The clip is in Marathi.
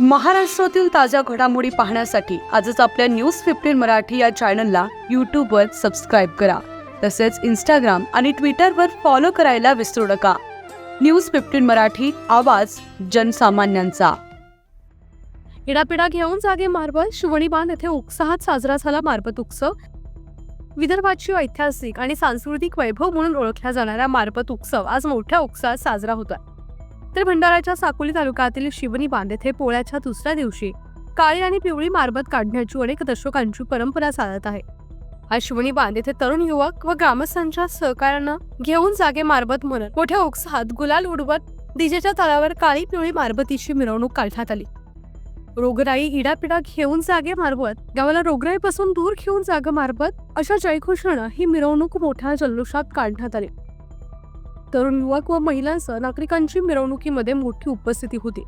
महाराष्ट्रातील ताज्या घडामोडी पाहण्यासाठी आजच आपल्या न्यूज फिफ्टीन मराठी या चॅनलला यूट्यूबवर सबस्क्राईब करा. तसेच इंस्टाग्राम आणि ट्विटरवर फॉलो करायला विसरू नका. न्यूज फिफ्टीन मराठी आवाज जनसामान्यांचा. इडापिडा घेऊन जागे मार्बल शिवणी बांध येथे उत्साहात साजरा झाला मारबत उत्सव. विदर्भाची ऐतिहासिक आणि सांस्कृतिक वैभव म्हणून ओळखला जाणारा मारबत उत्सव आज मोठ्या उत्साहात साजरा होतोय. तर भंडाराच्या साकोली तालुक्यातील शिवनी बांध येथे पोळ्याच्या दुसऱ्या दिवशी काळी आणि पिवळी मारबत काढण्याची अनेक दशकांची परंपरा चालत आहे. आज शिवनी बांध येथे तरुण युवक व ग्रामस्थांच्या सहकार्यानं घेऊन जागे मारबत म्हणत मोठ्या उत्साहात गुलाल उडवत डीजेच्या तळावर काळी पिवळी मारबतीची मिरवणूक काढण्यात आली. रोगराई इडापिडा घेऊन जागे मारबत गावाला रोगराईपासून दूर घेऊन जागा मारबत अशा जयघोषणा ही मिरवणूक मोठ्या जल्लोषात काढण्यात आली. तरुण युवक व महिलांसह नागरिकांची मिरवणुकीमध्ये मोठी उपस्थिती होती.